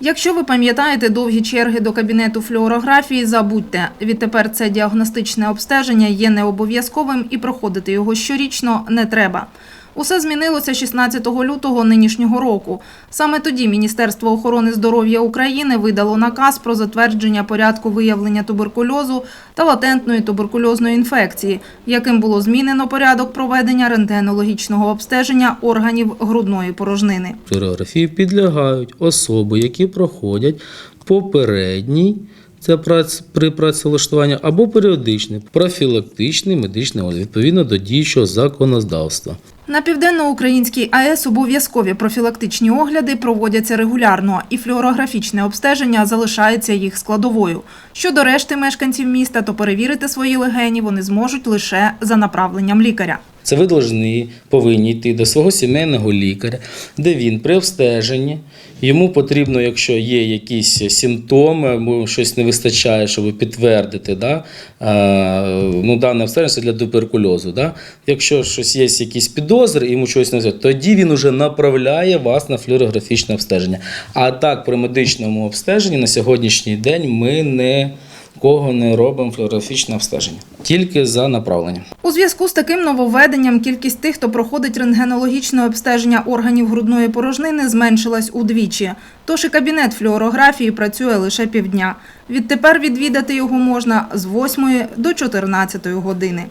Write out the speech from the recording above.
Якщо ви пам'ятаєте довгі черги до кабінету флюорографії, забудьте. Відтепер це діагностичне обстеження є необов'язковим і проходити його щорічно не треба. Усе змінилося 16 лютого нинішнього року. Саме тоді Міністерство охорони здоров'я України видало наказ про затвердження порядку виявлення туберкульозу та латентної туберкульозної інфекції, яким було змінено порядок проведення рентгенологічного обстеження органів грудної порожнини. Флюорографії підлягають особи, які проходять попередній. Це при працевлаштуванні або періодичний профілактичний медичний огляд відповідно до діючого законодавства. На південноукраїнській АЕС обов'язкові профілактичні огляди проводяться регулярно, і флюорографічне обстеження залишається їх складовою. Щодо решти мешканців міста, то перевірити свої легені вони зможуть лише за направленням лікаря. Це ви должны, повинні йти до свого сімейного лікаря, де він при обстеженні, йому потрібно, якщо є якісь симптоми, або щось не вистачає, щоб підтвердити, да, ну, дане обстеження для туберкульозу. Да. Якщо щось є якісь підозри, йому щось не зв'язку, тоді він вже направляє вас на флюорографічне обстеження. А так, при медичному обстеженні на сьогоднішній день ми не кого не робимо флюорографічне обстеження, тільки за направленням. У зв'язку з таким нововведенням кількість тих, хто проходить рентгенологічне обстеження органів грудної порожнини, зменшилась удвічі. Тож і кабінет флюорографії працює лише півдня. Відтепер відвідати його можна з 8 до 14 години.